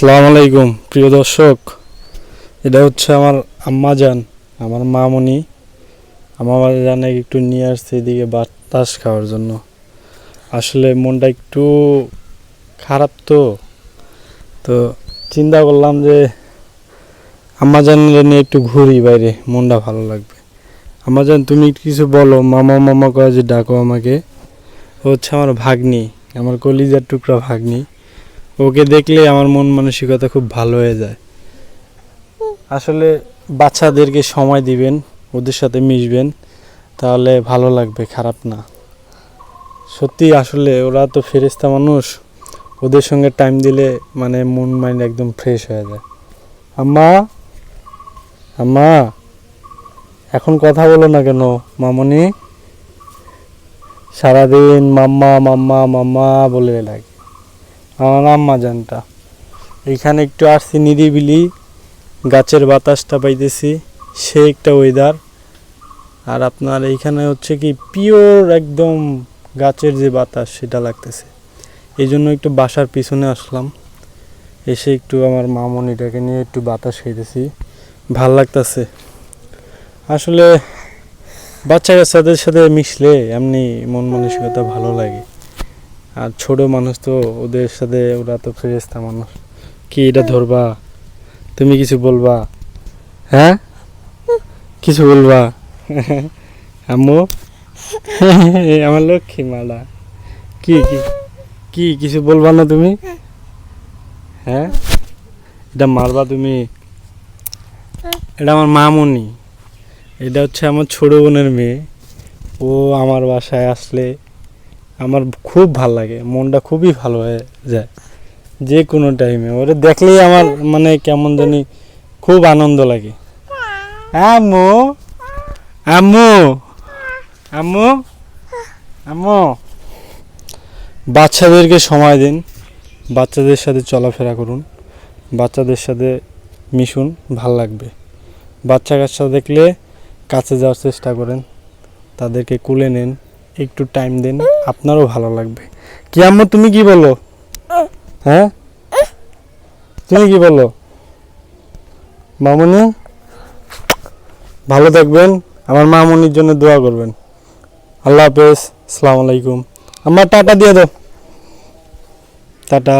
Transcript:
আসসালামু আলাইকুম, প্রিয় দর্শক। এটা হচ্ছে আমার আম্মা জান, আমার মামনি। আমার জানে একটু নিয়ে আসছে এদিকে বাতাস খাওয়ার জন্য। আসলে মনটা একটু খারাপ তো। তো চিন্তা করলাম যে আম্মা জানের নিয়ে একটু ঘুরি বাইরে, মনটা ভালো লাগবে। আম্মা জান, তুমি কিছু বলো, মামা মামা কয়ে যে ডাকো আমাকে। হচ্ছে আমার ভাগ্নি, আমার কলিজার টুকরা ভাগ্নি। ওকে দেখলে আমার মন মানসিকতা খুব ভালো হয়ে যায়। আসলে বাচ্চাদেরকে সময় দিবেন, ওদের সাথে মিশবেন, তাহলে ভালো লাগবে, খারাপ না। সত্যি আসলে ওরা তো ফেরেস্তা মানুষ, ওদের সঙ্গে টাইম দিলে মানে মন মাইন্ড একদম ফ্রেশ হয়ে যায়। আম্মা আম্মা, এখন কথা বলো না কেন, মামনি? সারাদিন মাম্মা মাম্মা মাম্মা বলে লাগে। আমার আম্মা জানটা এখানে একটু আসছি নিরিবিলি, গাছের বাতাসটা পাইতেছি সে একটা ওয়েদার আর আপনার এইখানে হচ্ছে কি পিওর একদম গাছের যে বাতাস, সেটা লাগতেছে। এই জন্য একটু বাসার পিছনে আসলাম। এসে একটু আমার মামনিটাকে নিয়ে একটু বাতাস খাইতেছি। ভালো লাগতেছে। আসলে বাচ্চা কাচ্চাদের সাথে মিশলে এমনি মন মানসিকতা ভালো লাগে। আর ছোট মানুষ তো ওদের সাথে ওরা তো ফেরেস্তা মানুষ। কি এটা ধরবা? তুমি কিছু বলবা? হ্যাঁ? কিছু বলবা? আম্মু? আমার লক্ষ্মী মালা। কি কি কি, কিছু বলবা না তুমি? হ্যাঁ? এটা মারবা তুমি? এটা আমার মামনি। এটা হচ্ছে আমার ছোট বোনের মেয়ে। ও আমার বাসায় আসলে আমার খুব ভালো লাগে, মনটা খুবই ভালো হয়ে যায়, যে কোনো টাইমে ওরে দেখলেই আমার মানে কেমন জানি খুব আনন্দ লাগে। আম্মু আম্মু আম্মু আম্মু। বাচ্চাদেরকে সময় দিন, বাচ্চাদের সাথে চলাফেরা করুন, বাচ্চাদের সাথে মিশুন, ভালো লাগবে। বাচ্চা কাচ্চা দেখলে কাছে যাওয়ার চেষ্টা করেন, তাদেরকে কুলে নেন একটু টাইম দেন আপনারও ভালো লাগবে। কি আম্মু তুমি কি বলো? হ্যাঁ? তুমি কি বলো? মামনি? ভালো থাকবেন আমার মামুনির জন্য দোয়া করবেন। আল্লাহ হাফেজ আসসালামু আলাইকুম। আমার টাটা দিয়ে দাও। টাটা।